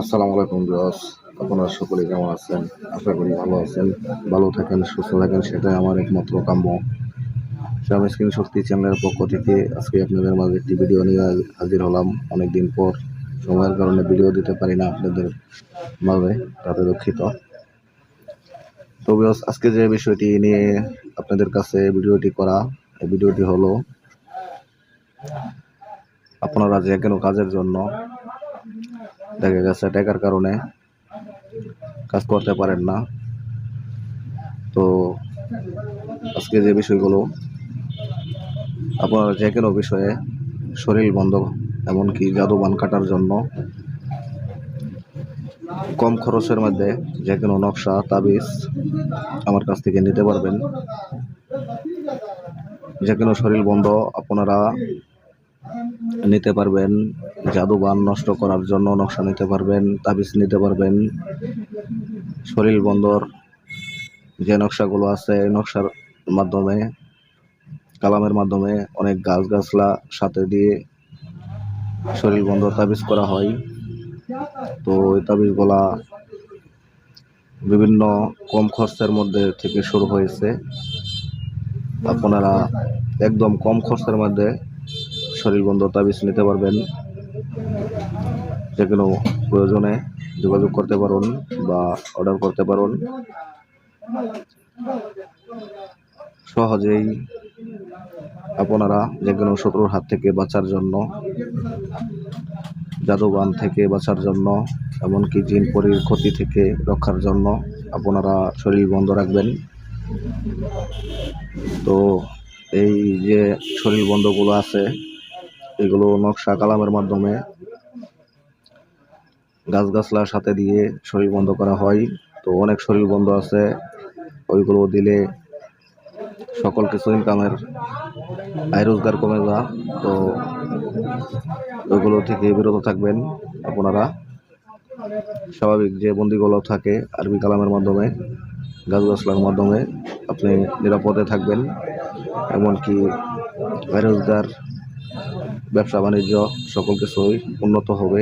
আসসালামু আলাইকুম বিয়স আপনারা সকলে কেমন আছেন? আশা করি ভালো আছেন। ভালো থাকেন, সুস্থ থাকেন, সেটাই আমার একমাত্র কাম্য। স্বামী স্ক্রিন শক্তি চ্যানেলের পক্ষ থেকে আজকে আপনাদের মাঝে একটি ভিডিও নিয়ে হাজির হলাম। অনেক দিন পর সময়ের কারণে ভিডিও দিতে পারি না আপনাদের মাঝে, তাতে দুঃখিত। তো বিয়স আজকে যে বিষয়টি নিয়ে আপনাদের কাছে ভিডিওটি করা, এই ভিডিওটি হলো, আপনারা যে কোনো কাজের জন্য দেখা গেছে টাকার কারণে কাজ করতে পারেন না। তো আজকে যে বিষয়গুলো, আপনারা যে কোনো বিষয়ে শরীর বন্ধ এমনকি জাদু বান কাটার জন্য কম খরচের মধ্যে যে কোনো নকশা, তাবিজ আমার কাছ থেকে নিতে পারবেন। যে কোনো শরীর বন্ধ আপনারা নিতে পারবেন জাদুবান নষ্ট করার জন্য নকশা নিতে পারবেন, তাবিজ নিতে পারবেন, শরীর বন্দর যে নকশাগুলো আছে এই নকশার মাধ্যমে, কালামের মাধ্যমে অনেক গাছ গাছলা সাথে দিয়ে শরীর বন্দর তাবিজ করা হয়। তো ওই তাবিজগুলা বিভিন্ন কম খরচের মধ্যে থেকে শুরু হয়েছে। আপনারা একদম কম খরচের মধ্যে শরীর বন্ধ তাবিজ নিতে পারবেন। যে কোনো প্রয়োজনে যোগাযোগ করতে পারুন বা অর্ডার করতে পারুন। সহজেই আপনারা যে কোনো শত্রুর হাত থেকে বাঁচার জন্য জাদুবান থেকে বাঁচার জন্য, এমনকি জিন পরির ক্ষতি থেকে রক্ষার জন্য আপনারা শরীর বন্ধ রাখবেন। তো এই যে শরীর বন্ধগুলো আছে এগুলো নকশা কালামের মাধ্যমে গাছগাছলার সাথে দিয়ে শরীর বন্ধ করা হয়। তো অনেক শরীর বন্ধ আছে। ওইগুলো দিলে সকল কিছু ইনকামের আয় রোজগার কমে যা তো ওইগুলো থেকে বিরত থাকবেন আপনারা। স্বাভাবিক যে বন্দিগুলো থাকে আরবি কালামের মাধ্যমে, গাছগাছলার মাধ্যমে আপনি নিরাপদে থাকবেন। এমনকি আয় রোজগার ব্যবসা বাণিজ্য সকল কিছুই উন্নত হবে।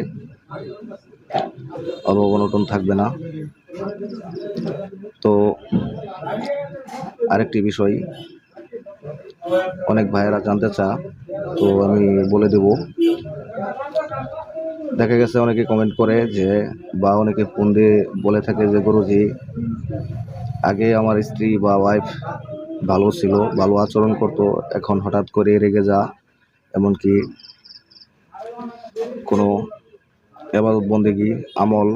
অভাব অনটন থাকবে না। তো আরেকটি বিষয়, অনেক ভাইয়েরা জানতে চা তো আমি বলে দেব। দেখা গেছে অনেকে কমেন্ট করে যে, বা অনেকে ফোন দিয়ে বলে থাকে যে, গুরুজি, আগে আমার স্ত্রী বা ওয়াইফ ভালো ছিল, ভালো আচরণ করতো, এখন হঠাৎ করে রেগে যা। এমনকি কোনো এবাদত বন্দেগি আমল,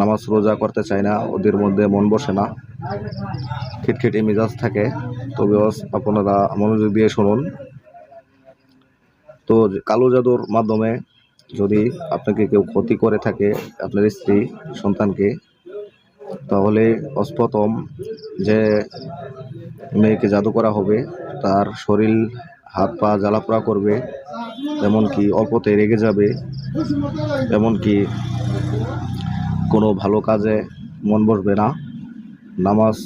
নামাজ রোজা করতে চায় না, ওদের মধ্যে মন বসে না। খিটখিটে মেজাজ থাকে। তবে আপনারা মনোযোগ দিয়ে শুনুন। তো কালো জাদুর মাধ্যমে যদি আপনাকে কেউ ক্ষতি করে থাকে, আপনার স্ত্রী, সন্তানকে, তাহলে অস্প্রথম যে মেয়েকে জাদু করা হবে, তার শরীর হাত পা জ্বালাপোড়া করবে, এমনকি অল্পতে রেগে যাবে, এমনকি কোনো ভালো কাজে মন বসবে না, নামাজ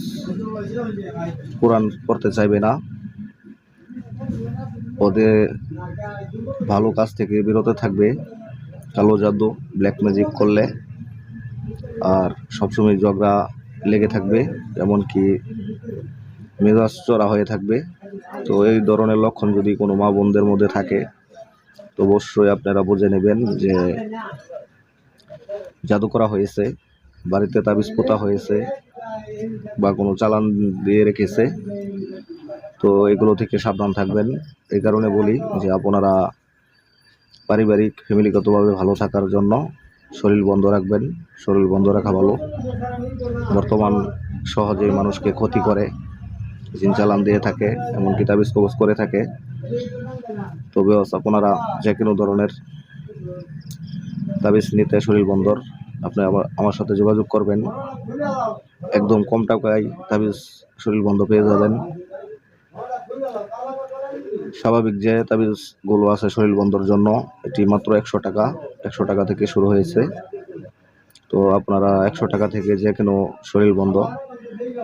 কোরআন পড়তে চাইবে না। ওদের ভালো কাজ থেকে বিরত থাকবে, কালো জাদু ব্ল্যাক ম্যাজিক করলে, আর সবসময় ঝগড়া লেগে থাকবে, এমনকি মেজাজ চড়া হয়ে থাকবে। তো এই ধরনের লক্ষণ যদি কোনো মা বোনদের মধ্যে থাকে, তো অবশ্যই আপনারা বুঝে নেবেন যে জাদু করা হয়েছে, বাড়িতে তাবিজ পোতা হয়েছে, বা কোনো চালান দিয়ে রেখেছে। তো এগুলো থেকে সাবধান থাকবেন। এই কারণে বলি যে আপনারা পারিবারিক, ফ্যামিলিগতভাবে ভালো থাকার জন্য শরীর বন্ধ রাখবেন। শরীর বন্ধ রাখা ভালো। বর্তমান সহজেই মানুষকে ক্ষতি করে। জিন চালান দিয়ে থাকে, এমনকি তাবিজ কবজ করে থাকে। তবে আপনারা যে কোনো ধরনের তাবিজ নিতে শরীর বন্দর আপনি আবার আমার সাথে যোগাযোগ করবেন। একদম কম টাকায় তাবিজ শরীর বন্ধ পেয়ে যাবেন। স্বাভাবিক যে তাবিজগুলো আছে শরীর বন্ধর জন্য, এটি মাত্র একশো টাকা একশো টাকা থেকে শুরু হয়েছে। তো আপনারা একশো টাকা থেকে যে কোনো শরীর বন্ধ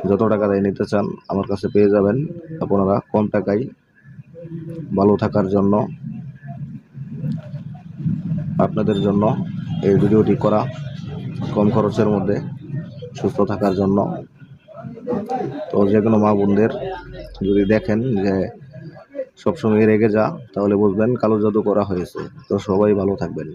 যত টাকা দিয়ে নিতে চান, আমার কাছে পেয়ে যাবেন। আপনারা কম টাকায় ভালো থাকার জন্য, আপনাদের জন্য এই ভিডিওটি করা কম খরচের মধ্যে সুস্থ থাকার জন্য। তো যে কোনো মা বোনদের যদি দেখেন যে সবসময় রেগে যা, তাহলে বুঝবেন কালো জাদু করা হয়েছে। তো সবাই ভালো থাকবেন।